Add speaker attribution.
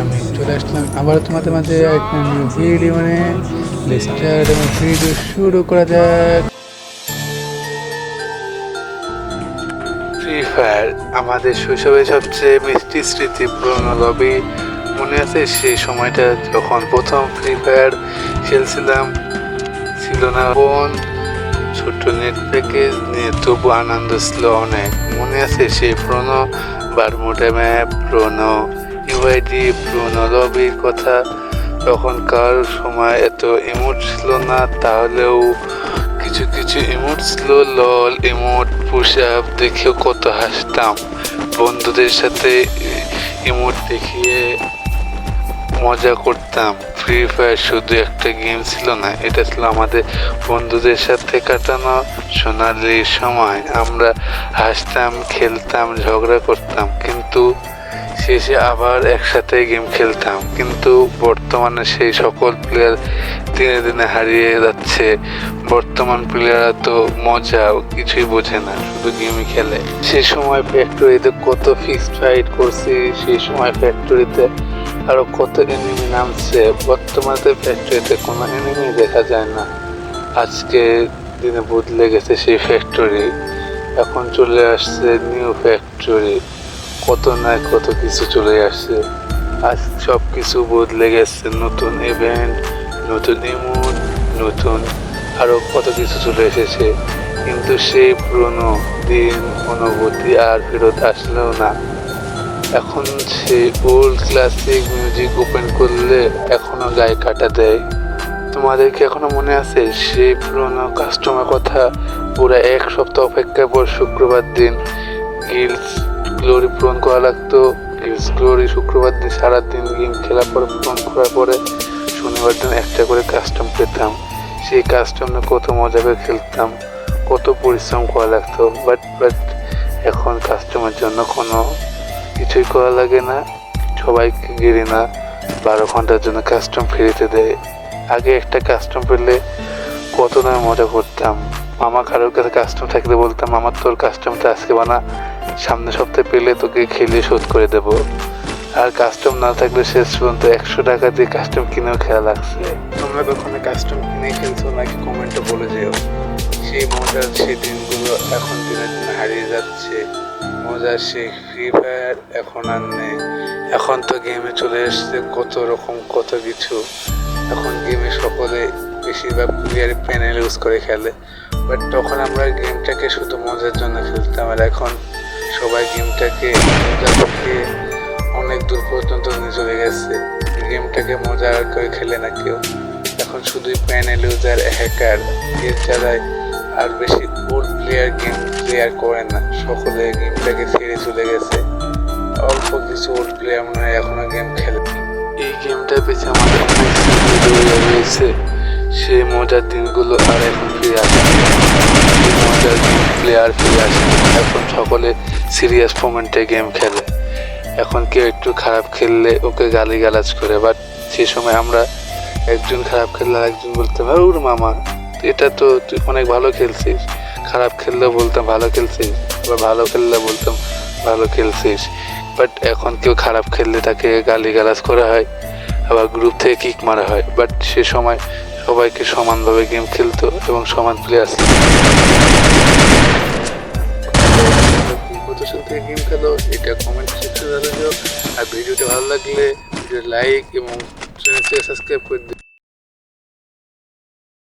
Speaker 1: আমি চলে আসলাম আবার তোমাদের মাঝে একটা ভিডিও মানে ভিডিও শুরু করা যাক। ফ্রি ফায়ার আমাদের শৈশবের সবচেয়ে মিষ্টি স্মৃতি পুরনো লবি মনে আছে সেই সময়টা যখন প্রথম ফ্রি ফায়ার খেলছিলাম। ছিল না ফোন ছোট্ট নেট প্যাকেজ নিয়ে তবু আনন্দ ছিল অনেক। মনে আছে সেই পুরনো বারমুডা ম্যাপ, পুরনো ইউআইডি পুরনো লবির কথা। তখনকার সময় এত ইমোট ছিল না, তাহলেও কিছু কিছু ইমোট ছিল। লল, ইমোট পুশ আপ দেখেও কত হাসতাম। বন্ধুদের সাথে ইমোট দেখিয়ে মজা করতাম। ফ্রি ফায়ার শুধু একটা গেম ছিল না, এটা ছিল আমাদের বন্ধুদের সাথে কাটানো সোনালি সময়। আমরা হাসতাম, খেলতাম, ঝগড়া করতাম, কিন্তু শেষে আবার একসাথে গেম খেলতাম। কিন্তু বর্তমানে সেই সকল প্লেয়ার দিনে দিনে হারিয়ে যাচ্ছে। বর্তমান প্লেয়াররা তো মজা, কিছুই বোঝে না, শুধু গেমই খেলে। সেই সময় ফ্যাক্টরিতে কত ফিক্সড ফাইট করছি সেই সময় ফ্যাক্টরিতে আরও কত এনিমি নামছে? বর্তমানে ফ্যাক্টরিতে কোনো এনিমি দেখা যায় না। আজকে দিনে বদলে গেছে সেই ফ্যাক্টরি এখন চলে আসছে নিউ ফ্যাক্টরি কত না কত কিছু চলে আসছে। আজ সব কিছু বদলে গেছে। নতুন ইভেন্ট নতুন ইমোট, নতুন আরও কত কিছু চলে এসেছে। কিন্তু সেই পুরনো দিন, অনুভূতি আর ফেরত আসলেও না। এখন সে ওল্ড ক্লাসিক মিউজিক ওপেন করলে এখনও গায়ে কাটা দেয়। তোমাদের কি এখনও মনে আছে সেই পুরনো কাস্টমার কথা? পুরো এক সপ্তাহ অপেক্ষার পর শুক্রবার দিন গিলস গ্লোরি পূরণ করা লাগতো। গিলস গ্লোরি শুক্রবার দিন সারাদিন গেম খেলার পরে পূরণ করার পরে শনিবার দিন একটা করে কাস্টম পেতাম। সেই কাস্টমে কত মজা করে খেলতাম, কত পরিশ্রম করা লাগতো। বাট বাট এখন কাস্টমের জন্য কোনো কিছুই করা লাগে না। সবাইকে গিরি না। বারো ঘণ্টার জন্য কাস্টম ফ্রিতে দেয়। আগে একটা কাস্টম পেলে কত না মজা করতাম। মামা কারোর কাছে কাস্টম থাকলে বলতাম আমার তোর কাস্টমটা আজকে বানা। সামনে সপ্তাহে পেলে তোকে খেলিয়ে শোধ করে দেবো। আর কাস্টম না থাকলে শেষ পর্যন্ত একশো টাকা দিয়ে কাস্টম কিনেও খেলা লাগছে। তোমরা কখনো কাস্টম কিনে খেলছো? নাকি কমেন্টে বলে যেও। সেই মজার সেই দিনগুলো এখন দিনের দিনে হারিয়ে যাচ্ছে। মজার সেই ফ্রি ফায়ার এখন আর নেই। এখন তো গেমে চলে এসছে কত রকম কত কিছু। এখন গেমে সকলে বেশিরভাগ প্লেয়ার প্যানেল ইউজ করে খেলে। বাট তখন আমরা গেমটাকে শুধু মজার জন্য খেলতাম আর এখন সবাই গেমটাকে মজা থেকে অনেক দূর পর্যন্ত নিয়ে চলে গেছে। গেমটাকে মজা করে খেলে না কেউ। এখন শুধুই প্যানেল ইউজার হ্যাকার এর আর বেশি ওল্ড প্লেয়ার গেম প্লেয়ার করে না। সকলে গেমটাকে ছেড়ে চলে গেছে। অল্প কিছু ওল্ড প্লেয়ার মনে হয় এখনও গেম খেলে। এই গেমটা পেছে আমাদের সেই মজার দিনগুলো আর এখন ফিরে আসে সেই মজার গেম প্লেয়ার ফিরে আসে এখন সকলে সিরিয়াস মোমেন্টে গেম খেলে। এখন কেউ একটু খারাপ খেললে ওকে গালি গালাজ করে। বাট সে সময় আমরা একজন খারাপ খেললে একজন বলতাম ওর মামা এটা তো তুই অনেক ভালো খেলছিস। খারাপ খেললে বলতাম ভালো খেলছিস, আবার ভালো খেললে বলতাম ভালো খেলছিস। বাট এখন কেউ খারাপ খেললে তাকে গালি গালাজ করা হয়, আবার গ্রুপ থেকে কিক মারা হয়। বাট সে সময় সবাইকে সমানভাবে গেম খেলতো এবং সমান প্লেয়ার সাল থেকে গেম খেলো, এটা কমেন্ট সেকশনে আর ভিডিওটা ভালো লাগলে লাইক এবং সাবস্ক্রাইব করে